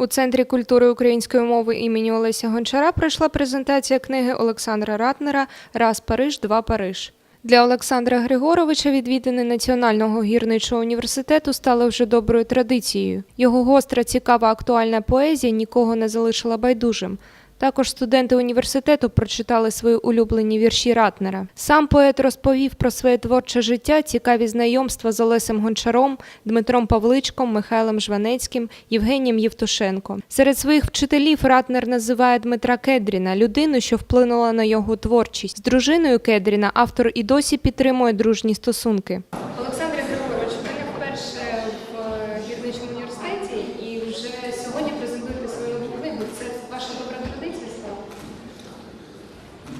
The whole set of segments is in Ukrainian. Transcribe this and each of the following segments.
У Центрі культури української мови імені Олеся Гончара пройшла презентація книги Олександра Ратнера Раз Париж, два Париж. Для Олександра Григоровича відвідини Національного гірничого університету стали вже доброю традицією. Його гостра, цікава, актуальна поезія нікого не залишила байдужим. Також студенти університету прочитали свої улюблені вірші Ратнера. Сам поет розповів про своє творче життя, цікаві знайомства з Олесем Гончаром, Дмитром Павличком, Михайлом Жванецьким, Євгенієм Євтушенко. Серед своїх вчителів Ратнер називає Дмитра Кедріна, людину, що вплинула на його творчість. З дружиною Кедріна автор і досі підтримує дружні стосунки. Олександр Григорович, ви вперше в гірничому університеті і вже сьогодні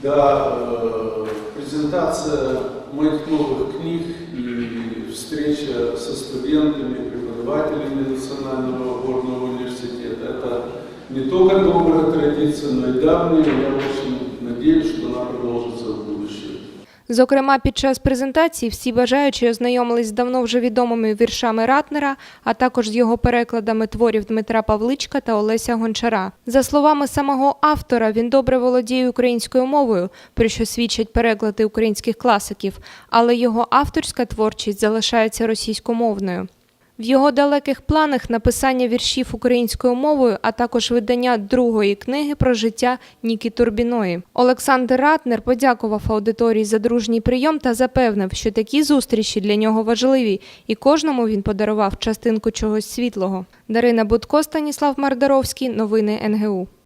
Да, э, презентация моих новых книг и встреча со студентами, преподавателями Национального горного университета – это не только добрая традиция, но и давняя. Я очень надеюсь, что она продолжится в будущем. Зокрема, під час презентації всі бажаючі ознайомились з давно вже відомими віршами Ратнера, а також з його перекладами творів Дмитра Павличка та Олеся Гончара. За словами самого автора, він добре володіє українською мовою, про що свідчать переклади українських класиків, але його авторська творчість залишається російськомовною. В його далеких планах написання віршів українською мовою, а також видання другої книги про життя Нікі Турбіної. Олександр Ратнер подякував аудиторії за дружній прийом та запевнив, що такі зустрічі для нього важливі, і кожному він подарував частинку чогось світлого. Дарина Будко, Станіслав Мардаровський. Новини НГУ.